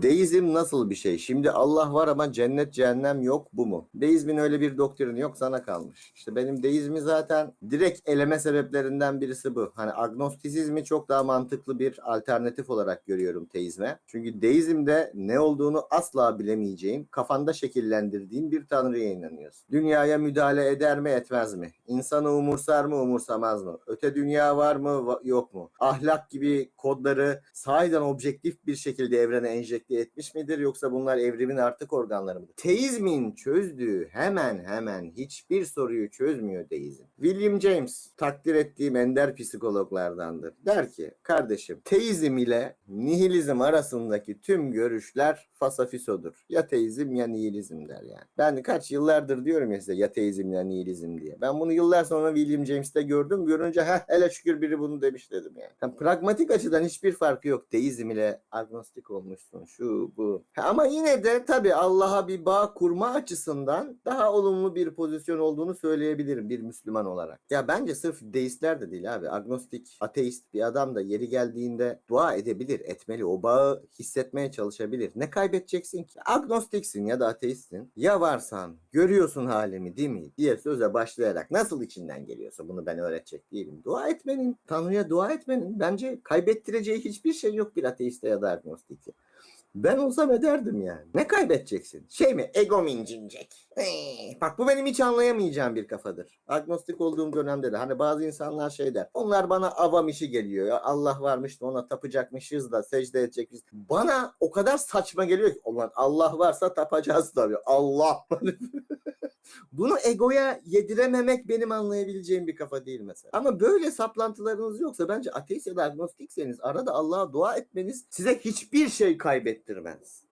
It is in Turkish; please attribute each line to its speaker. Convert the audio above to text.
Speaker 1: Deizm nasıl bir şey? Şimdi Allah var ama cennet cehennem yok bu mu? Deizmin öyle bir doktrini yok sana kalmış. İşte benim deizmi zaten direkt eleme sebeplerinden birisi bu. Hani agnostisizmi çok daha mantıklı bir alternatif olarak görüyorum teizme. Çünkü deizmde ne olduğunu asla bilemeyeceğin, kafanda şekillendirdiğin bir tanrıya inanıyorsun. Dünyaya müdahale eder mi etmez mi? İnsanı umursar mı umursamaz mı? Öte dünya var mı yok mu? Ahlak gibi kodları sahiden objektif bir şekilde evrene enjekte etmiş midir yoksa bunlar evrimin artık organları mıdır? Teizmin çözdüğü hemen hemen hiçbir soruyu çözmüyor deizm. William James takdir ettiğim ender psikologlardandır. Der ki kardeşim teizm ile nihilizm arasındaki tüm görüşler fasafisodur. Ya teizm ya nihilizm der yani. Ben kaç yıllardır diyorum ya size ya teizm ya nihilizm diye. Ben bunu yıllar sonra William James'te gördüm. Görünce heh hele şükür biri bunu demiş dedim yani. Yani pragmatik açıdan hiçbir farkı yok. Teizm ile agnostik olmuşsun şu bu. Ama yine de tabii Allah'a bir bağ kurma açısından daha olumlu bir pozisyon olduğunu söyleyebilirim bir Müslüman olarak. Ya bence sırf deistler de değil abi. Agnostik, ateist bir adam da yeri geldiğinde dua edebilir, etmeli. O bağı hissetmeye çalışabilir. Ne kaybedeceksin ki? Agnostiksin ya da ateistsin. Ya varsan, görüyorsun halimi değil mi? diye söze başlayarak nasıl içinden geliyorsa bunu ben öğretecek değilim. Dua etmenin, Tanrı'ya dua etmenin bence kaybettireceği hiçbir şey yok bir ateiste ya da agnostikte. Ben olsam ederdim yani. Ne kaybedeceksin? Şey mi? Ego incinecek. Ee, bak bu benim hiç anlayamayacağım bir kafadır. Agnostik olduğum dönemde de hani bazı insanlar şey der. Onlar bana avam işi geliyor. Ya Allah varmış da ona tapacakmışız da secde edecekmişiz. Bana o kadar saçma geliyor ki. Allah varsa tapacağız tabii. Allah. Bunu egoya yedirememek benim anlayabileceğim bir kafa değil mesela. Ama böyle saplantılarınız yoksa bence ateist ya da agnostikseniz arada Allah'a dua etmeniz size hiçbir şey kaybettirmez.